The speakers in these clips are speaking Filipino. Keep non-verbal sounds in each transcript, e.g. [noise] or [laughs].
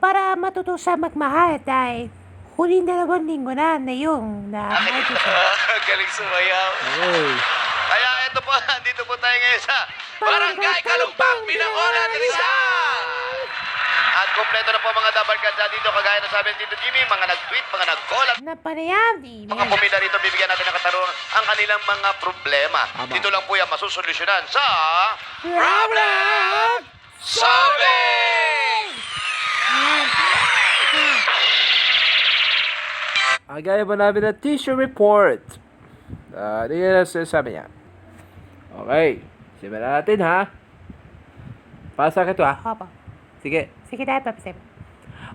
para matuto siya magmahal dahil huling dalawang linggo na na yung na [laughs] Galing sumayaw. Kaya ito po, [laughs] dito po tayo ngayon sa Barangay Kalumpang Binangonan Rizal! At kompleto na po mga dabarkadsa dito kagaya na sabi ni Tito Jimmy, mga nag-tweet, mga nag-call at na panayam ni mga pumila rito bibigyan natin ng katarungan ang kanilang mga problema. Tama. Dito lang po yan masusolusyonan sa Problem Solving! Ang gaya po namin ng tissue report. Uh, yan ang sinasabi niya. Okay. Simulan natin ha. Pasa ka ito ha. Opo. Sige. Sige tayo, papisip.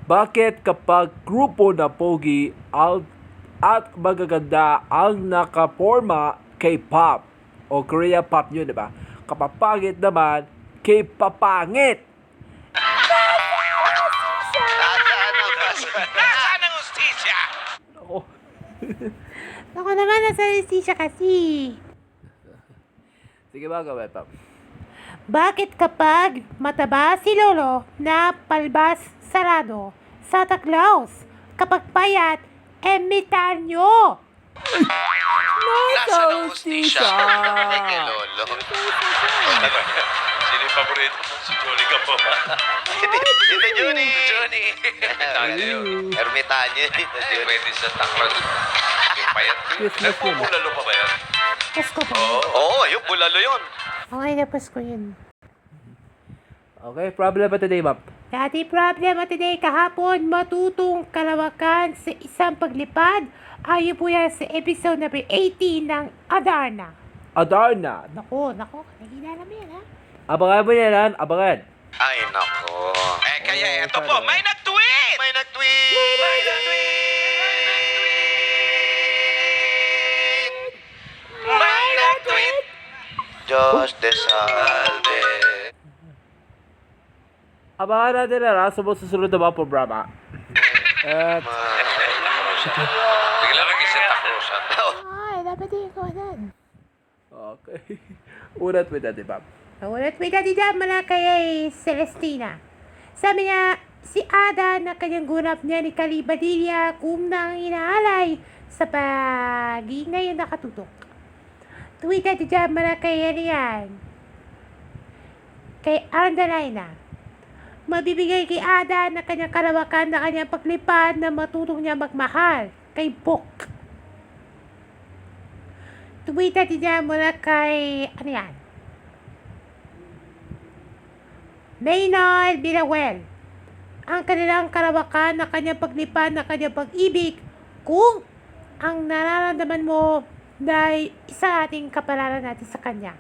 Bakit kapag grupo na pogi at magaganda ang nakaporma K-pop o Korea pop yun, di ba? Kapag pangit naman, K-papangit. Ako naman, nasa siya kasi. Sige ba, gawin pa. Bakit kapag mataba si Lolo na palbas sarado sa taklaws, kapag payat, emitan nyo? Nasaan ang ustisya? ustisya? Teke, Lolo. Paborito mo? Si Johnny ka po ba? Ito, Johnny. [laughs] Johnny. Ermitanyo. Pwede sa taklas. Payat. Christmas yun. Bulalo pa ba yan? Pasko po. Oo, yung bulalo yun. Okay na Pasko yun. Okay, problem ba today, ma'am? Dati problema today kahapon matutong kalawakan sa isang paglipad. Ayon po yan sa episode number 18 ng Adarna. Adarna. Nako, nako, nakikilala mo yan ha? Abangan mo yan, han? Abangan. Ay, nako. Eh, kaya Oh, eto po, may nag-tweet! May nag-tweet! May nag-tweet! May nag-tweet! Diyos de salve. Abangan natin na nasa mo susunod na mga programa. At, Bigla kang isita Cruzan. Ay, dapat yung ikawanan. okay. Unat with that, ma'am. Nagulat may dati dyan mula kay Celestina. Sabi niya, si Ada na kanyang gunap niya ni Calibadilla kung nang inaalay sa pagi ngayon nakatutok. Tweet dati dyan mula kay Arian. Kay Arandalina. Mabibigay kay Ada na kanyang kalawakan na kanyang paglipad na matutong niya magmahal. Kay Bok. Dati dyan mula kay, ano yan? Maynard Bilawel. Ang kanilang karawakan na kanyang paglipad na kanyang pag-ibig kung ang nararamdaman mo na isa ating kapalaran natin sa kanya.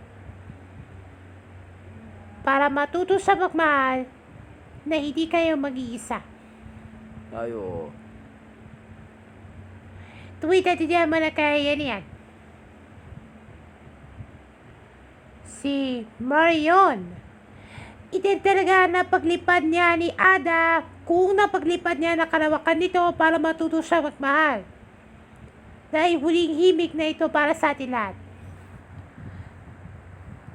Para matuto sa magmahal na hindi kayo mag-iisa. Ayo. Tweet natin dyan muna kay yan yan. Si Marion. Talaga na paglipad niya ni Ada kung napaglipad niya na kalawakan nito para matuto siya magmahal. Dahil huling himig na ito para sa atin lahat.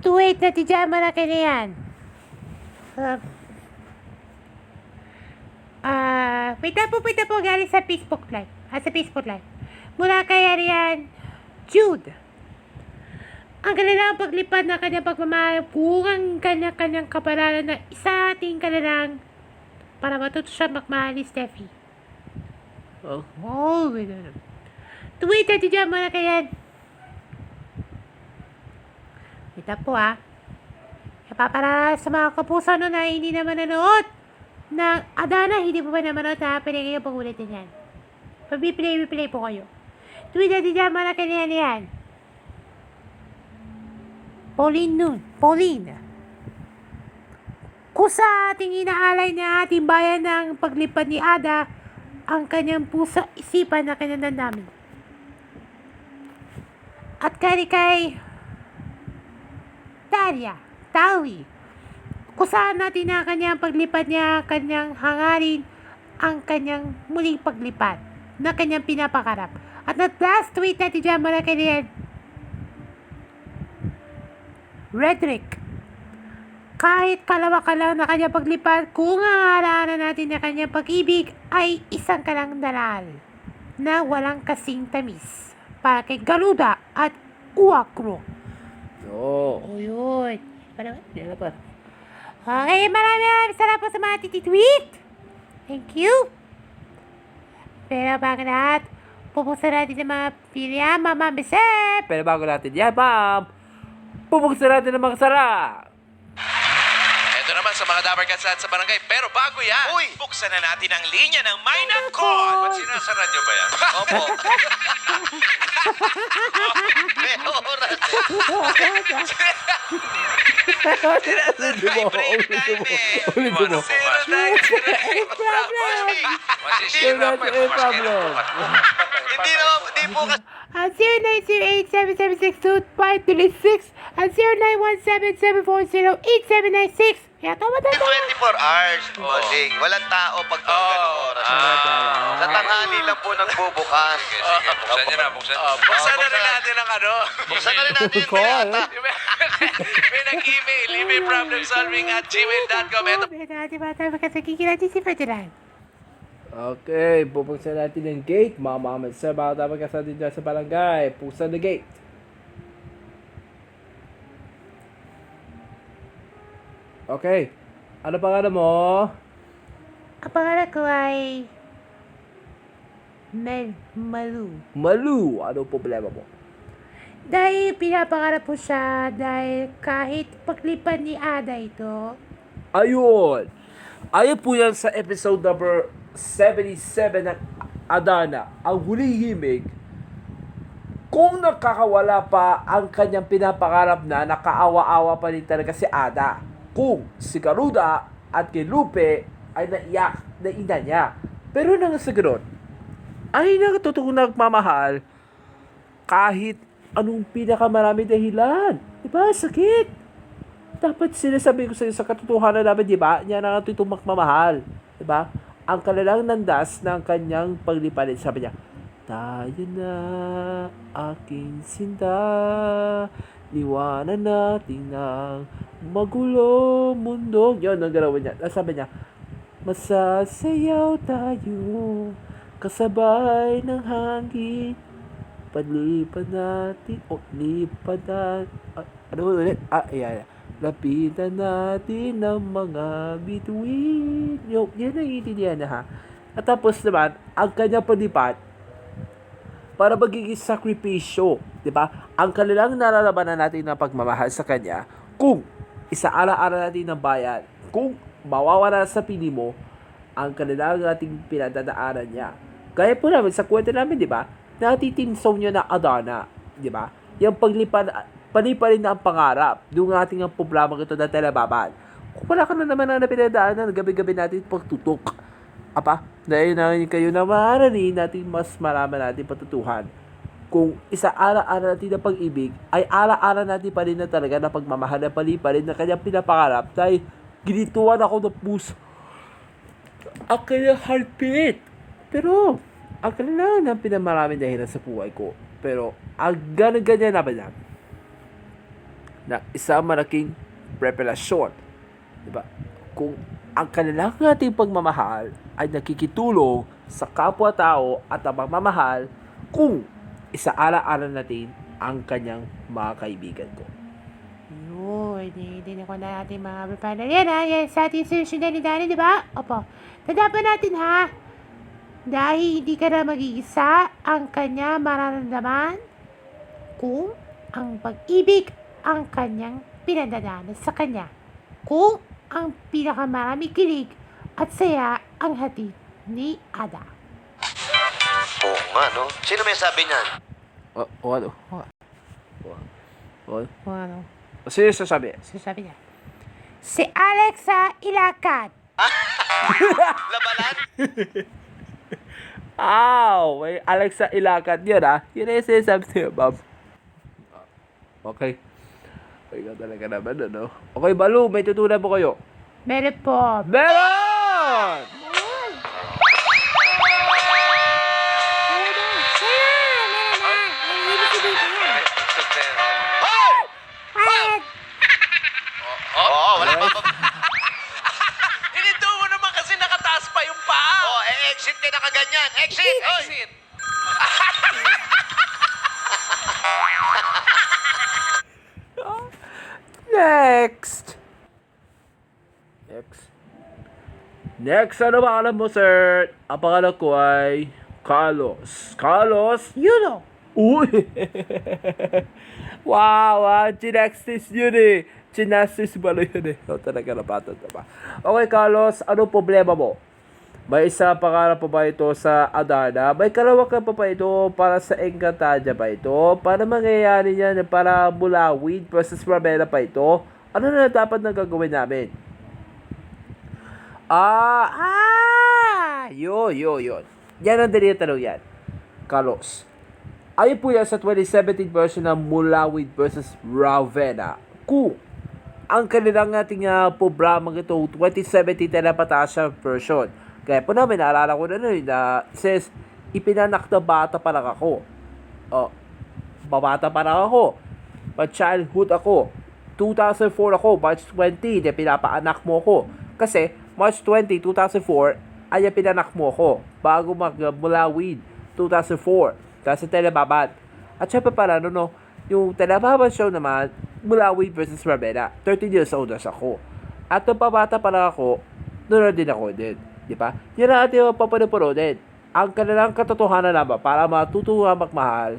Dyan muna kay na yan. Ah, Ah, wait na po, wait na po, galing sa Facebook Live. Ah, sa Facebook Live. Mula kay Arian Jude. Ang kanilang paglipad na kanyang pagmamahal kung ang kanya-kanyang kapalaran na isa ating kanilang para matuto siya magmahal ni Steffi. Oh. Oh, wait na. Tweet natin dyan muna kay yan. Wait na po ah. Kaya para sa mga kapuso no na hindi naman nanood ng Adana, hindi po ba naman nanood na pwede kayo pag-ulitin yan. Pag-play, play po kayo. Tweet natin dyan muna kay yan yan. Pauline nun. Pauline. Kung sa ating inaalay na ating bayan ng paglipad ni Ada, ang kanyang puso isipan na kanyang damdamin. At kay kay Daria, Tawi, kung saan natin na kanyang paglipad niya, kanyang hangarin, ang kanyang muling paglipad na kanyang pinapakarap. At at last tweet natin dyan, mga kaibigan, Redrick. kahit kalawa ka lang na kanyang paglipad, kung ang alaanan natin na kanyang pag-ibig ay isang kalang dalal na walang kasing tamis para kay Garuda at Uwakro. Oo. O yun. Ano ba? Ano ba? Okay, maraming maraming salamat po sa mga tititweet. Thank you. Pero bago lahat, pupuksan natin ng mga pilya, Mama Bisep. Pero bago natin yan, ma'am, pupuksan natin ng mga sara. Ito naman sa mga Dabar Cats at sa barangay. Pero bago yan, Uy! buksan na natin ang linya ng and Call. Ba't sinasara nyo ba yan? [laughs] Opo. May oras. Ulitin mo, Pablo. Hindi na, hindi po kasi. At 0908-7762-536 at 0917-740-8796. Kaya tama na 24 hours, bossing. Walang tao pag oh, ganong oras. Ah. Sa tanghali lang po nagbubukas. Sige, sige, buksan nyo na, buksan. buksan na rin natin ang ano. Buksan na rin natin yung Call. ata. [laughs] May nag-email, email problem solving at gmail.com. Ito Ito natin mga tayo kasi kikilati si Ferdinand. Okay, pupuksan natin yung gate. Mga mama sa mga tama ka dito sa barangay. Puksan the gate. Okay. Ano pangalan mo? Ang pangalan ko ay... Mel Malu. Malu. Ano problema mo? Dahil pinapangarap po siya dahil kahit paglipad ni Ada ito, Ayun. Ayun po yan sa episode number 77 ng Adana. Ang huling himig. Kung nakakawala pa ang kanyang pinapangarap na nakaawa-awa pa rin talaga si Ada. Kung si Garuda at kay Lupe ay naiyak na ina niya. Pero nang sa ganun, ay nakatutong nagmamahal kahit anong pinakamarami dahilan. Diba? Sakit dapat sinasabi ko sa iyo sa katotohanan namin, di ba? Yan ang ating magmamahal. Di ba? Ang kalalang nandas ng kanyang paglipalit. Sabi niya, tayo na, aking sinta, liwanan natin ng magulo mundo. Yun, ang galawan niya. Sabi niya, masasayaw tayo, kasabay ng hangin, palipad natin, o lipad natin, ah, ano ulit? Ah, ayan, ayan. Lapitan natin ng mga bituin. Yung, yan ang iintindihan na ha. At tapos naman, ang kanyang palipat, para magiging sakripisyo, di ba? Ang kanilang naralabanan natin na pagmamahal sa kanya, kung isaala-ala natin ng bayan, kung mawawala sa pili mo, ang kanilang ating pinadadaanan niya. Gaya po namin sa kwento namin, di ba? Natitinsaw niya na Adana, di ba? Yung paglipad, panipa rin na ang pangarap. Yung ating ang problema ito na telebaban. Kung wala ka na naman na pinadaanan, gabi-gabi natin pagtutok. Apa, dahil na kayo na maaaring natin mas marami natin patutuhan. Kung isa ala-ala natin na pag-ibig, ay ala-ala natin pa rin na talaga na pagmamahal na pali pa rin na kanyang pinapangarap dahil ginituan ako ng puso. Ang kanyang heartbeat. Pero, ang kailangan ng pinamaraming dahilan sa buhay ko. Pero, ang ganang-ganyan na ba Na isang malaking revelasyon. Diba? Kung ang kanilang ating pagmamahal ay nakikitulong sa kapwa-tao at ang pagmamahal kung isaala-ala natin ang kanyang mga kaibigan ko. yun, hindi ko na natin mga panel. Yan ha, yan sa ating solusyon ni Dani, di ba? Opo. Tandaan natin ha, dahil hindi ka na mag-iisa, ang kanya mararamdaman kung ang pag-ibig ang kanyang pinadadaanan sa kanya. Kung ang pinakamarami kilig at saya ang hatid ni Ada. Oo nga, no? Sino may sabi niyan? O, o ano? O, o, O ano, sino sasabi? sasabi niya. Si Alexa Ilacad. [laughs] Labanan? [laughs] Ow! May Alexa Ilakat yun ah. Yun yung sinasabi sa'yo, Bob. Okay. Ikaw talaga naman, ano? Okay, Balu, may tutunan po kayo. Meron po. Meron! Oo, wala pa. Hinito mo naman kasi nakataas pa yung paa. Oh, exit ka na. Exit! Oy! Exit! Next! Next. Next, ano ba alam mo, sir? Ang pangalan ko ay Carlos. Carlos? You know. Uy! [laughs] wow, ah, chinexis yun eh. Chinexis pala yun eh. O, talaga napatan na ba? Okay, Carlos, ano problema mo? May isa pangarap pa ba ito sa Adana? May kalawakan pa ba ito para sa Encantadia ba ito? Para mangyayari yan para Bulawid versus Ramela pa ito? Ano na dapat na gagawin namin? Ah, ah! Yun, yun, yun. Yan ang dali na tanong yan. Carlos. Ayun po yan sa 2017 version ng Mulawid versus Ravenna. Kung ang kanilang ating uh, programang ito, 2017 na version. Kaya po namin, naalala ko na nun, na says, ipinanak na bata pa lang ako. Oh, babata pa lang ako. Pa-childhood ako. 2004 ako, March 20, na pinapaanak mo ako. Kasi, March 20, 2004, ay pinanak mo ako. Bago mag-mulawid, 2004. Kasi telebabad. At syempre pala, no, no, yung telebabad show naman, Mulawid versus Ravenna. 13 years old na ako. At nung pabata pa lang ako, nanonood din ako din. Di ba? Yan ang ating papanapanoodin. Ang kanilang katotohanan naman para matutuwa magmahal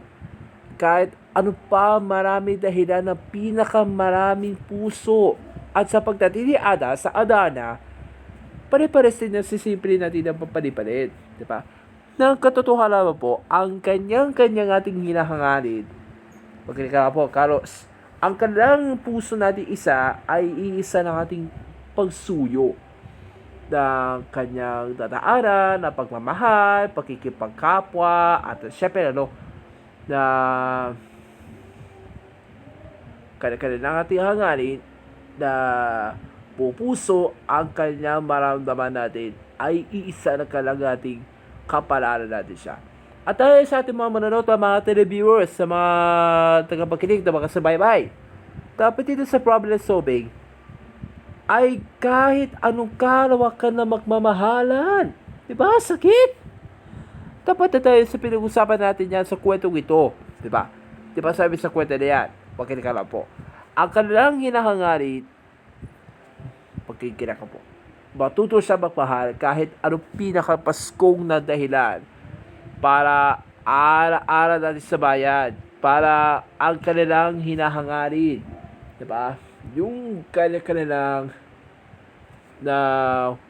kahit ano pa marami dahilan ng pinakamaraming puso at sa pagtatiliada sa Adana, pare-pares din ang sisimple natin ang papalipalit. Di ba? Nang katotohanan naman po, ang kanyang-kanyang ating hinahangarin, Pagkali ka po, Carlos, ang kanilang puso natin isa ay iisa ng ating pagsuyo ng kanyang dadaanan, na pagmamahal, pagkikipagkapwa, at syempre ano, na kanilang ating hangarin na pupuso ang kanyang maramdaman natin ay iisa na kalang ating kapalaran natin siya. At dahil sa ating mga manonood, mga televiewers, sa mga tagapakinig na mga sabay-bay, dapat dito sa problem solving, ay kahit anong kalawakan na magmamahalan. Diba? Sakit. Dapat na tayo sa pinag-usapan natin yan sa kwentong ito. Diba? Diba sabi sa kwento na yan? Pakinig ka lang po. Ang kanilang hinahangarin, pagkikinig ka po. Matuto siya magmahal kahit anong pinakapaskong na dahilan para ara-ara natin sa bayan. Para ang kanilang hinahangarin. Diba? Yung kanilang na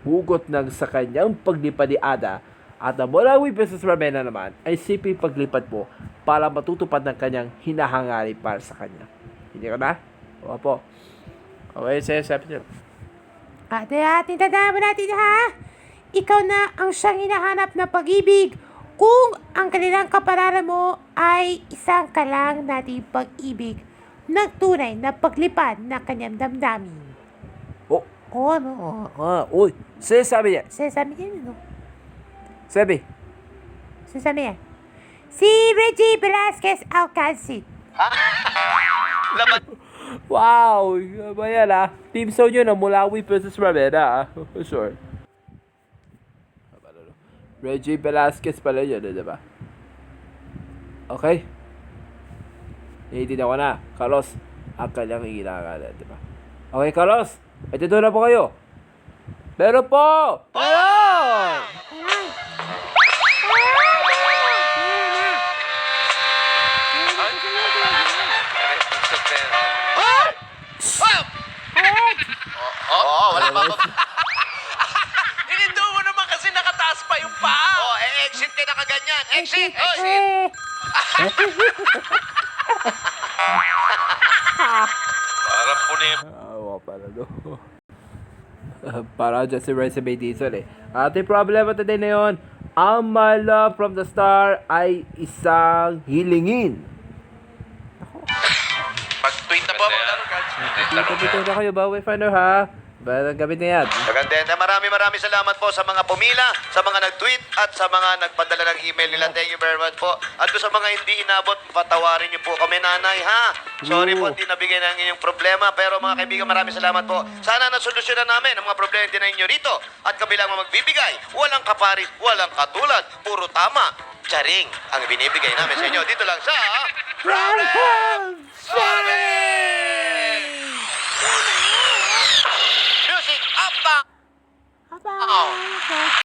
hugot ng sa kanyang paglipad ni Ada at ang Malawi versus Ramena naman ay simpleng paglipad mo para matutupad ng kanyang hinahangarin para sa kanya. Hindi ka na? Opo. Okay, sa'yo, sabi niyo. Ate, ating tandaan natin ha. Ikaw na ang siyang hinahanap na pag-ibig kung ang kanilang kapalaran mo ay isang kalang nating pag-ibig ng tunay na paglipad ng kanyang damdamin. Oh, O ano? ah, uy. Sa'yo, sabi niya. Sinasabi niya ano? Sabi. Sinasabi niya. Si Reggie Velasquez Alcancid. Laban [laughs] Wow! Ba yan ah? Team Zone yun, ah, Mulawi versus Ramena ah. [laughs] sure. Reggie Velasquez pala yun, eh, di ba? Okay? Naiintindihan ko na. Carlos, ang kanyang ilangan, di ba? Okay, Carlos? Doon na po kayo. Meron po! Wow! Oo, oh, wala pa? Inindo mo naman kasi nakataas pa yung paa. Oh, eh, exit ka na kaganyan. Exit! Oy! Eh, [laughs] [laughs] Parang punim. Oo, para do. [laughs] para dyan si resume diesel eh. Ating problema today na yun, ang my love from the star ay isang hilingin. Pag-tweet na po mga karugan. Dito dito na kayo ba, Wayfinder ha? Magandang gabi na yan. Maganda. Marami marami salamat po sa mga pumila, sa mga nag-tweet at sa mga nagpadala ng email nila. Thank you very much po. At sa mga hindi inabot, patawarin niyo po kami nanay ha. Sorry po, hindi nabigay ng inyong problema. Pero mga kaibigan, marami salamat po. Sana nasolusyonan namin ang mga problema din ninyo rito. At kabilang mga magbibigay, walang kaparit, walang katulad. Puro tama. Charing ang binibigay namin sa inyo. Dito lang sa... Problem 拜拜。好，